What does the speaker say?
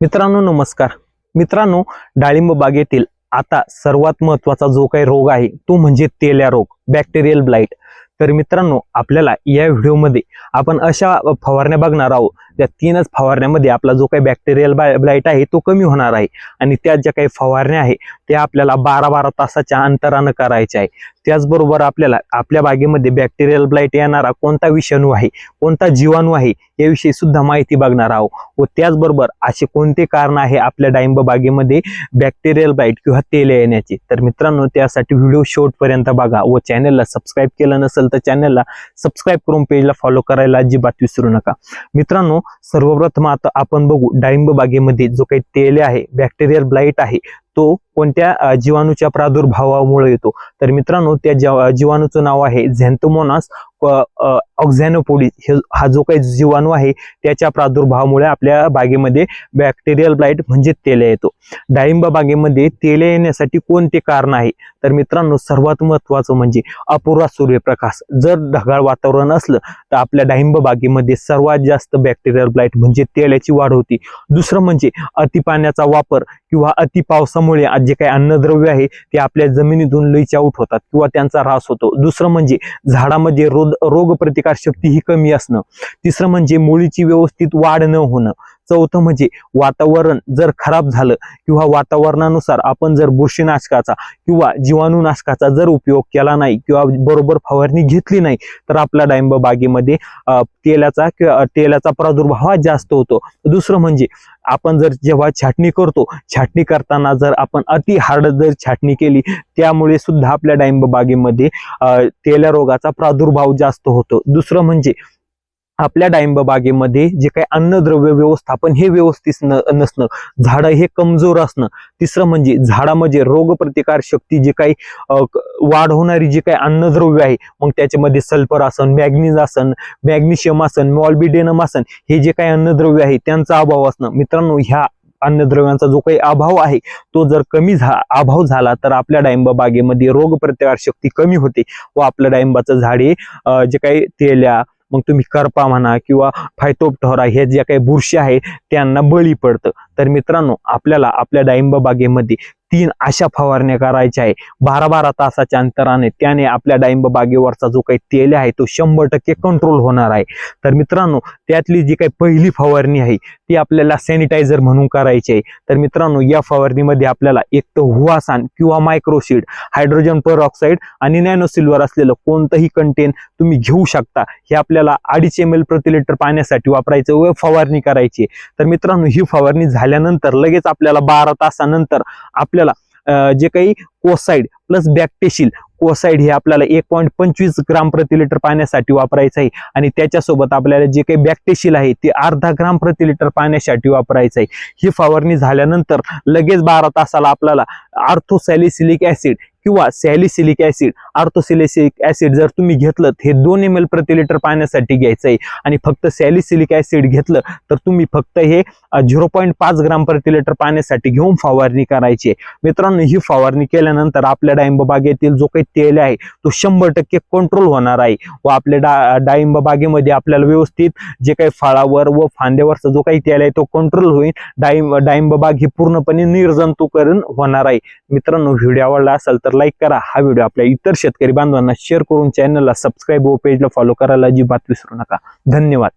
मित्रांनो नमस्कार. मित्रांनो डाळिंब बागेतील आता सर्वात महत्त्वाचा जो काही रोग आहे तो म्हणजे तेल्या रोग बॅक्टेरियल ब्लाइट तर मित्रांनो आपल्याला या व्हिडिओमध्ये आपण अशा फवारण्या बघणार आहोत. त्या तीनच फवारण्यामध्ये आपला जो काही बॅक्टेरियल ब्लाइट आहे तो कमी होणार आहे. आणि त्या ज्या काही फवारण्या आहे त्या आपल्याला बारा बारा तासाच्या अंतरानं करायच्या आहे. त्याचबरोबर आपल्याला आपल्या बागेमध्ये बॅक्टेरियल ब्लाइट येणारा कोणता विषाणू आहे कोणता जीवाणू आहे याविषयी सुद्धा माहिती बघणार आहोत. व त्याचबरोबर असे कोणते कारण आहे आपल्या डाळिंब बागेमध्ये बॅक्टेरियल ब्लाइट किंवा तेल येण्याची? तर मित्रांनो त्यासाठी व्हिडिओ शेवटपर्यंत बघा व चॅनलला सबस्क्राईब केलं नसेल तर चॅनलला सबस्क्राईब करून पेजला फॉलो करायला अजिबात विसरू नका. मित्रांनो सर्वप्रथम आता आपण बघू डाळिंब बागेमध्ये जो काही तेल आहे बॅक्टेरियल ब्लाइट आहे तो कोणत्या जीवाणूच्या प्रादुर्भावामुळे येतो? तर मित्रांनो त्या जीवाणूचं नाव आहे झेंथोमोनास ऑक्झॅनोपोडी हे हा जो काही जीवाणू आहे त्याच्या प्रादुर्भावामुळे आपल्या बागेमध्ये बॅक्टेरियल ब्लाइट म्हणजे तेल्या येतो. डाळिंब बागेमध्ये तेल्या येण्यासाठी कोणते कारण आहे? तर मित्रांनो सर्वात महत्वाचं म्हणजे अपुरा सूर्यप्रकाश. जर ढगाळ वातावरण असलं तर आपल्या डाळिंब बागेमध्ये सर्वात जास्त बॅक्टेरियल ब्लाइट म्हणजे तेल्याची वाढ होती. दुसरं म्हणजे अति पाण्याचा वापर किंवा अति पावसामुळे जे काही अन्नद्रव्य आहे ते आपल्या जमिनीतून लईच आउट होतात किंवा त्यांचा ऱ्हास होतो. दुसरं म्हणजे झाडामध्ये रोग रोगप्रतिकार शक्ती ही कमी असणं. तिसरं म्हणजे मुळीची व्यवस्थित वाढ न होणं. चौथं म्हणजे वातावरण जर खराब झालं किंवा वातावरणानुसार आपण जर बुरशीनाशकाचा किंवा जीवाणूनाशकाचा जर उपयोग केला नाही किंवा बरोबर फवारणी घेतली नाही तर आपल्या डाळिंब बागेमध्ये तेलाचा किंवा तेलाचा प्रादुर्भाव हा जास्त होतो. दुसरं म्हणजे आपण जर जेव्हा छाटणी करतो छाटणी करताना जर आपण अति हार्ड जर छाटणी केली त्यामुळे सुद्धा आपल्या डाळिंब बागेमध्ये तेला तेल्या रोगाचा प्रादुर्भाव जास्त होतो. दुसरं म्हणजे आपल्या डाळिंब बागेमध्ये जे काही अन्नद्रव्य व्यवस्थापन हे व्यवस्थित न नसणं झाडं हे कमजोर असणं तिसरं म्हणजे झाडामध्ये रोगप्रतिकार शक्ती जे काही वाढ होणारी जे काही अन्नद्रव्य आहे मग त्याच्यामध्ये सल्फर आसन मॅग्नीज आसन मॅग्नेशियम आसन मॉल्बिडेनम आसन हे जे काही अन्नद्रव्य आहे त्यांचा अभाव असणं. मित्रांनो ह्या अन्नद्रव्यांचा जो काही अभाव आहे तो जर कमी झा अभाव झाला तर आपल्या डाळिंब बागेमध्ये रोगप्रतिकार शक्ती कमी होते व आपलं डाळिंबाचं झाडे जे काही तेल्या मग तुम्ही करपा म्हणा किंवा फायतोपठोरा हे ज्या काही बुरशी आहे त्यांना बळी पडतं. तर मित्रांनो आपल्याला आपल्या डाळिंब बागेमध्ये तीन अशा फवारण्या करायच्या आहे. बारा बारा तासाच्या अंतराने त्याने आपल्या डाळिंब बागेवरचा जो काही तेल आहे तो शंभर टक्के कंट्रोल होणार आहे. तर मित्रांनो त्यातली जी काही पहिली फवारणी आहे ती आपल्याला सॅनिटायझर म्हणून करायची आहे. तर मित्रांनो या फवारणीमध्ये आपल्याला एक तर हुवासान किंवा मायक्रोशीड हायड्रोजन परऑक्साईड आणि नॅनो सिल्वर असलेलं कोणतंही कंटेन तुम्ही घेऊ शकता. हे आपल्याला अडीच एम एल प्रति लिटर पाण्यासाठी वापरायचं व फवारणी करायची तर मित्रांनो ही फवारणी झाल्यानंतर लगेच आपल्याला बारा तासानंतर आपल्या आपल्याला जे काही कोसाईड प्लस बॅक्टेशिल कोसाईड हे आपल्याला एक पॉईंट पंचवीस ग्राम प्रति लिटर पाण्यासाठी वापरायचं आहे. आणि त्याच्यासोबत आपल्याला जे काही बॅक्टेशिल आहे ते अर्धा ग्राम प्रति लिटर पाण्यासाठी वापरायचं आहे. ही फवारणी झाल्यानंतर लगेच बारा तासाला आपल्याला आर्थोसॅलिसिलिक ऍसिड किंवा सॅलिसिलिक ऍसिड आर्थोसिलिसिक ऍसिड जर तुम्ही घेतलं हे दोन एम एल प्रति लिटर पाण्यासाठी घ्यायचं आहे. आणि फक्त सॅलिसिलिक ऍसिड घेतलं तर तुम्ही फक्त हे झिरो पॉईंट पाच ग्राम प्रति लिटर पाण्यासाठी घेऊन फवारणी करायची आहे. मित्रांनो ही फवारणी केल्यानंतर आपल्या डाळिंब बागेतील जो काही तेल आहे तो शंभर टक्के कंट्रोल होणार आहे. व आपल्या डा डाळिंब बागेमध्ये आपल्याला व्यवस्थित जे काही फळावर व फांद्यावरचा जो काही तेल आहे तो कंट्रोल होईल. डाळिंब डाळिंब बाग ही पूर्णपणे निर्जंतुकरण होणार आहे. मित्रांनो व्हिडिओ आवडला असेल तर लाईक करा. हा व्हिडिओ आपल्या इतर शेतकरी बांधवांना शेअर करून चॅनलला सबस्क्राईब व पेजला फॉलो करायला अजिबात विसरू नका. धन्यवाद.